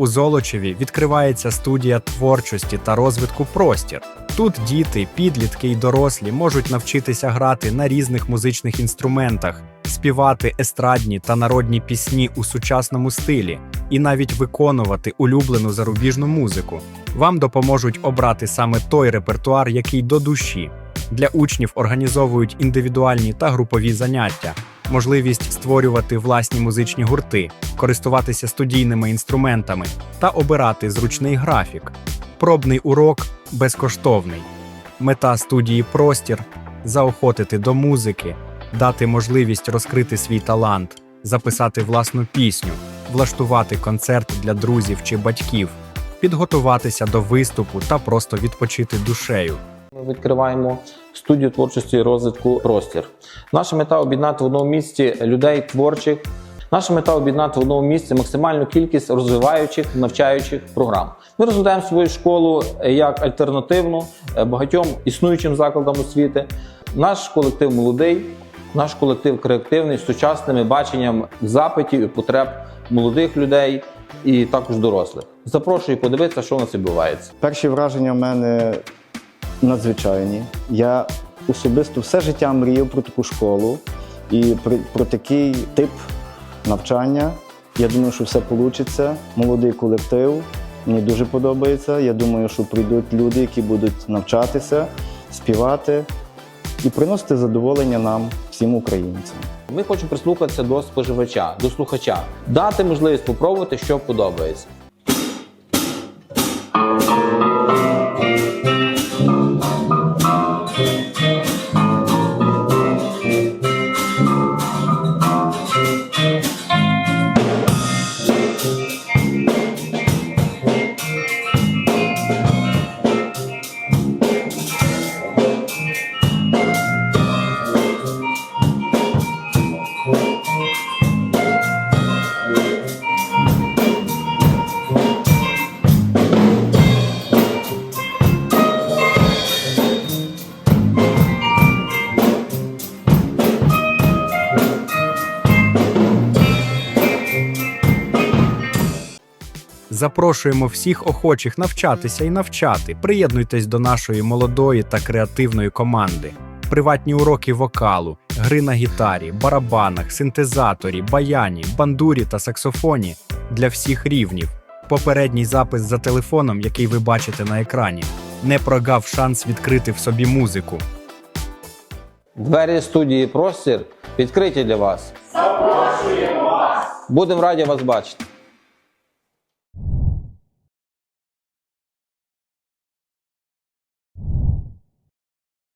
У Золочеві відкривається студія творчості та розвитку простір. Тут діти, підлітки й дорослі можуть навчитися грати на різних музичних інструментах, співати естрадні та народні пісні у сучасному стилі і навіть виконувати улюблену зарубіжну музику. Вам допоможуть обрати саме той репертуар, який до душі. Для учнів організовують індивідуальні та групові заняття, можливість створювати власні музичні гурти, користуватися студійними інструментами та обирати зручний графік. Пробний урок безкоштовний. Мета студії Простір заохотити до музики, дати можливість розкрити свій талант, записати власну пісню, влаштувати концерт для друзів чи батьків, підготуватися до виступу та просто відпочити душею. Ми відкриваємо студію творчості і розвитку простір. Наша мета об'єднати в одному місці людей творчих. Наша мета об'єднати в одному місці максимальну кількість розвиваючих навчаючих програм. Ми розглядаємо свою школу як альтернативну е, багатьом існуючим закладам освіти. Наш колектив молодий, наш колектив креативний з сучасними баченням запитів і потреб молодих людей і також дорослих. Запрошую подивитися, що у нас відбувається. Перші враження в мене надзвичайні. Я особисто все життя мріяв про таку школу і про, такий тип навчання. Я думаю, що все вийде. Молодий колектив. Мені дуже подобається. Я думаю, що прийдуть люди, які будуть навчатися, співати і приносити задоволення нам, всім українцям. Ми хочемо прислухатися до споживача, до слухача, дати можливість попробувати, що подобається. Запрошуємо всіх охочих навчатися і навчати. Приєднуйтесь до нашої молодої та креативної команди. Приватні уроки вокалу, гри на гітарі, барабанах, синтезаторі, баяні, бандурі та саксофоні для всіх рівнів. Попередній запис за телефоном, який ви бачите на екрані, не прогав шанс відкрити в собі музику. Двері студії Простір відкриті для вас. Запрошуємо вас! Будемо раді вас бачити.